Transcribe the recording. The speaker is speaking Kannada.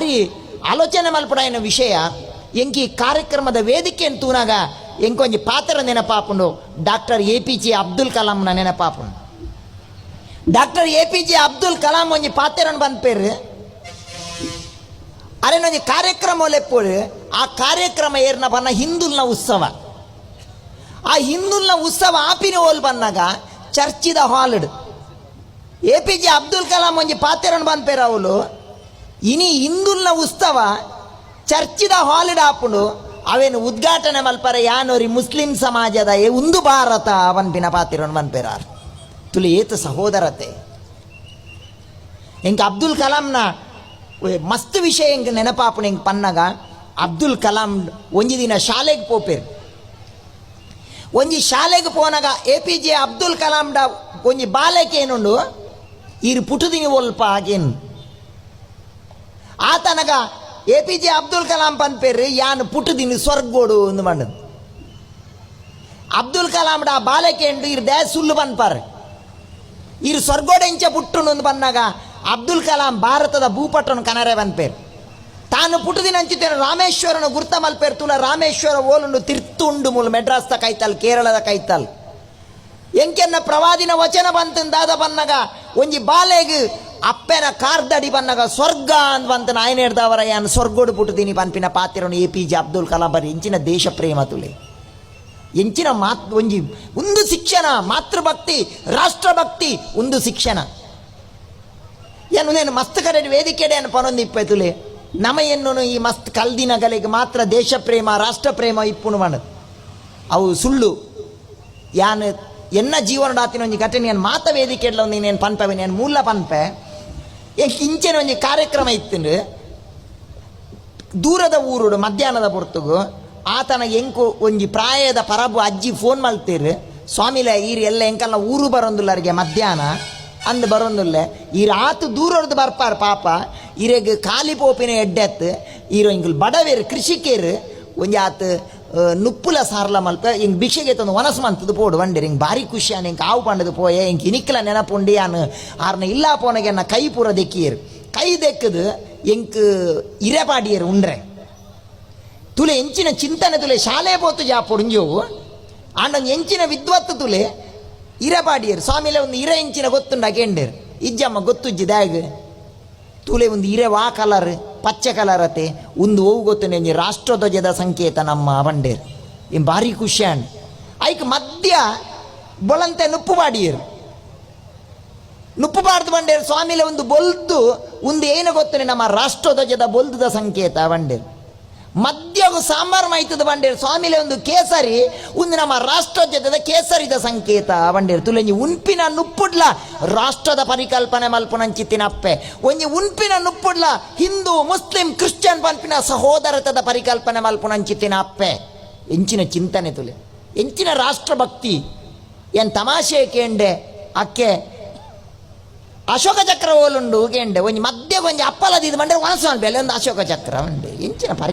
ಭಾರಿ ಆಲೋಚನೆ ಮಲ್ಪಡಾಯಿನ ವಿಷಯ. ಎಂಕಿ ಕಾರ್ಯಕ್ರಮದ ವೇದಿಕೆ ತೂನಾಗ ಎಂಕೊಂಜಿ ಪಾತ್ರ ನೆನಪಾಪುಂಡು. Doctor A P J Abdul ಕಲಾಂನ ನೆನಪಾಪುಂಡು. Doctor A P J Abdul Kalam ಒಂಜಿ ಪಾತೆರನ್ನು ಬಂದ್ಪೇರು ಅರೆನೊಂಜಿ ಕಾರ್ಯಕ್ರಮ ಲೆಪ್ಪೋಡು ಆ ಕಾರ್ಯಕ್ರಮ ಏರ್ನ ಬನ್ನ ಹಿಂದುಲ್ನ ಉತ್ಸವ. ಆ ಹಿಂದುಲ್ನ ಉತ್ಸವ ಆಪಿನ ಓಲ್ ಬಂದಾಗ ಚರ್ಚಿದ halved A P J Abdul Kalam ಒಂಜಿ ಪಾತೆರನ್ನು ಬಂದ್ಪೇರು ಅವಳು ಇನಿ ಹಿಂದುಲ್ನ ಉತ್ಸವ ಚರ್ಚಿದ ಹಾಲಿಡ್ ಆಪುಂಡು ಅವೇನು ಉದ್ಘಾಟನೆ ಮಲ್ಪರ, ಯಾನೋರಿ ಮುಸ್ಲಿಂ ಸಮಾಜದ ಏ ಒಂದು ಭಾರತ ಅವನ್ಪಿನ ಪಾತಿರೋನ್ ಮನ್ಪೆರಾರ್. ತುಲಿ ಏತ ಸಹೋದರತೆ. ಎಂಕ ಅಬ್ದುಲ್ ಕಲಾಂನ ಮಸ್ತ್ ವಿಷಯ ಎಂಕ ನೆನಪಾಪುಣ ಎಂಕ್ ಪನ್ನಗ, ಅಬ್ದುಲ್ ಕಲಾಂ ಒಂಜಿ ದಿನ ಶಾಲೆಗೆ ಪೋಪೇರು. ಒಂಜಿ ಶಾಲೆಗೆ ಪೋನಗ ಎ ಪಿ ಜೆ ಅಬ್ದುಲ್ ಕಲಾಂಡ ಒಂಜಿ ಬಾಲಕೇನುಂಡು, ಇರು ಪುಟುದಿನಿ ಒಲ್ಪ ಆಗೇನು ಆತನಗ A P J Abdul Kalam ಪನ್ಪೇರು ಯಾನ್ ಪುಟುದಿನಿ ಸ್ವರ್ಗೋಡು ಎಂದು ಮಂಡದು ಅಬ್ದುಲ್ ಕಲಾಂಡ ಆ ಬಾಲಕೆ ಉಂಡು ಇರು ದೇ ಸುಳ್ಳು ಪನ್ಪಾರ್ ಇರು ಸ್ವರ್ಗೋಡ ಇಂಚೆ ಪುಟ್ಟುಂಡು ಎಂದು ಬಂದಾಗ ಅಬ್ದುಲ್ ಕಲಾಂ ಭಾರತದ ಭೂಪಟನು ಕನರೆ ಬಂದ್ಪೇರು ತಾನು ಪುಟುದಿನ ಅಂಚಿತೇನು ರಾಮೇಶ್ವರನ ಗುರ್ತ ಮಲ್ಪೇರು ತುಲ ರಾಮೇಶ್ವರ ಓಲುಂಡು ತಿರ್ತುಂಡು ಮೂಲ ಮೆಡ್ರಾಸ್ದ ಕೈತಲ್, ಕೇರಳದ ಕೈತಲ್. ಎಂಕೆನ್ನ ಪ್ರವಾದಿನ ವಚನ ಬಂತಂದಾದ ಬನ್ನಗ ಒಂಜಿ ಬಾಲೆಗ್ ಅಪ್ಪೆನ ಕಾರ್ದಡಿ ಬನ್ನಗ ಸ್ವರ್ಗ ಅಂತ ಬಂತ ನಾಯನ ಹಿಡ್ದವರ ಯಾನ್ ಸ್ವರ್ಗೋಡು ಪುಟುದಿನಿ ಪನ್ಪಿನ ಪಾತಿರನು A P J Abdul Kalam ಬರೀ ಇಂಚಿನ ದೇಶ ಪ್ರೇಮ ತುಲೆ. ಎಂಚಿನ ಮಾತ್ ಒಂಜಿ ಒಂದು ಶಿಕ್ಷಣ, ಮಾತೃಭಕ್ತಿ, ರಾಷ್ಟ್ರಭಕ್ತಿ, ಒಂದು ಶಿಕ್ಷಣ. ಏನು ನೇನು ಮಸ್ತ್ ಕಡೆ ವೇದಿಕೆಡೆ ಪನೊಂದು ಇಪ್ಪೈತುಲೆ ನಮ ನಮೆಯನ್ನು ಈ ಮಸ್ತ್ ಕಲ್ದಿನಗಳಿಗೆ ಮಾತ್ರ ದೇಶ ಪ್ರೇಮ ರಾಷ್ಟ್ರ ಪ್ರೇಮ ಇಪ್ಪುನು ಮಾಡದು ಅವು ಸುಳ್ಳು. ಯಾನ್ ಎನ್ನ ಜೀವನ ಆತಿನ ಒಂಜಿ ಘಟನೆ ನಾನು ಮಾತ ವೇದಿಕೆ ಒಂದು ನೀನು ಪನ್ಪವೆ ನಾನು ಮೂಲ ಪನ್ಪೆ. ಏನ್ ಇಂಚೆನ ಒಂಜಿ ಕಾರ್ಯಕ್ರಮ ಇತ್ತು ದೂರದ ಊರುಡು, ಮಧ್ಯಾಹ್ನದ ಪೊರ್ತುಗು. ಆತನ ಎಂಕು ಒಂಜಿ ಪ್ರಾಯದ ಪರಬು ಅಜ್ಜಿ ಫೋನ್ ಮಾಡ್ತೀರಿ ಸ್ವಾಮಿಲ ಈರು ಎಲ್ಲ ಎಂಕಲ್ಲ ಊರು ಬರೊಂದುಲ್ಲರಿಗೆ ಮಧ್ಯಾಹ್ನ. ಅಂದ್ ಬರೊಂದುಲ್ಲೆ. ಈರು ಆತು ದೂರದ್ದು ಬರ್ಪಾರ ಪಾಪ. ಇರೆಗ್ ಖಾಲಿ ಪೋಪಿನ ಎಡ್ಡೆತ್ ಈರು ಇಂಕಲ್ ಬಡವೇರು, ಕೃಷಿಕೇರು. ಒಂಜಿ ಆತು ಆ, ನುಪ್ಪುಲ ಸಾರ್ಲ ಮಲ್ಪ ಹಿಂಗೆ ಭಿಕ್ಷೆಗೆ ತಂದು ಒನಸ್ ಮಂತದ್ದು ಪೋಡು ಬಂಡಿರಿ ಹಿಂಗೆ ಭಾರಿ ಖುಷಿ ಅನ್ ಹಿಂಗೆ ಆವು ಪಂಡದು ಪೋಯೆ ಹಿಂಗೆ అని ఆర్న ఇల్లా ಆರ್ನ ಇಲ್ಲ కై పూర ದೆಕ್ಕಿಯರು. ಕೈ ದೆಕ್ಕದು ಎಂಕ್ ಇರೆಪಾಡಿಯರು ಉಂಡ್ರೆ. ತುಲೆ ಎಂಚಿನ ಚಿಂತನೆ ತುಲೆ ಶಾಲೆ ಪೋತು ಜಾ ಪೊಡ್ಂಜೋವು ಆಂಡಂಗೆ ಎಂಚಿನ ವಿದ್ವತ್ತು ತುಲೆ ಇರಪಾಡಿಯರು. ಸ್ವಾಮಿಲೆ ಒಂದು ಇರೆ ಎಂಚಿನ ಗೊತ್ತುಂಡ ಕೇಂಡೇರು. ಇಜ್ಜಮ್ಮ ಗೊತ್ತುಜ್ಜಿ ದ್ಯಾಗ್ ತುಲೆ ಒಂದು ಇರೆ ವಾ ಕಲರ್ ಪಚ್ಚೆ ಕಲರತೆ ಒಂದು ಹೋಗು ಗೊತ್ತು ನೆಂಜಿ ರಾಷ್ಟ್ರಧ್ವಜದ ಸಂಕೇತ ನಮ್ಮ ಬಂಡೇರು. ಇನ್ ಭಾರಿ ಖುಷಿ ಅಂಡ್ ಐಕ್ ಮಧ್ಯ ಬೊಳಂತೆ ನುಪ್ಪು ಬಾಡಿಯರು. ನುಪ್ಪು ಬಾರ್ದು ಬಂಡೇರು, ಸ್ವಾಮಿಲೆ ಒಂದು ಬೊಲ್ದು ಒಂದು ಏನು ಗೊತ್ತನೆ ನಮ್ಮ ರಾಷ್ಟ್ರಧ್ವಜದ ಬೊಲ್ದುದ ಸಂಕೇತ ಬಂಡೇರು. ಮಧ್ಯಗು ಸಾಂಬಾರ್ ಮಾಯ್ತದ ಬಂಡೇರು. ಸ್ವಾಮಿಲೆ ಒಂದು ಕೇಸರಿ ಒಂದು ನಮ್ಮ ರಾಷ್ಟ್ರೋದ್ಯತದ ಕೇಸರಿದ ಸಂಕೇತ ಬಂಡೇರು. ತುಲ ಉನ್ಪಿನ ನುಪ್ಪುಡ್ಲ, ರಾಷ್ಟ್ರದ ಪರಿಕಲ್ಪನೆ ಮಲ್ಪುನಂಚಿತ್ತಿನ ಅಪ್ಪೆ ಒಂಜಿ ಉನ್ಪಿನ ನುಪ್ಪುಡ್ಲ, ಹಿಂದೂ, ಮುಸ್ಲಿಂ, ಕ್ರಿಶ್ಚಿಯನ್ ಪನ್ಪಿನ ಸಹೋದರತದ ಪರಿಕಲ್ಪನೆ ಮಲ್ಪುನಂಚಿತ್ತಿನ ಅಪ್ಪೆ ಎಂಚಿನ ಚಿಂತನೆ ತುಲೆ. ಎಂಚಿನ ರಾಷ್ಟ್ರಭಕ್ತಿ ಏನ್ ತಮಾಷೆ ಕೇಂಡೆ, ಅಕ್ಕೆ ಅಶೋಕ ಚಕ್ರ ಓಲುಂಡು ಕೇಂಡೆ. ಒಂಜಿ ಮಧ್ಯ ಒಂಜಿ ಅಪ್ಪಲದಿದ್ದು ಬಂದ್ರೆ ಒನಸ ಬೆಲೆ ಒಂದು ಅಶೋಕ ಚಕ್ರ ಉಂಡೆ ಎಂಚಿನ ಪರಿ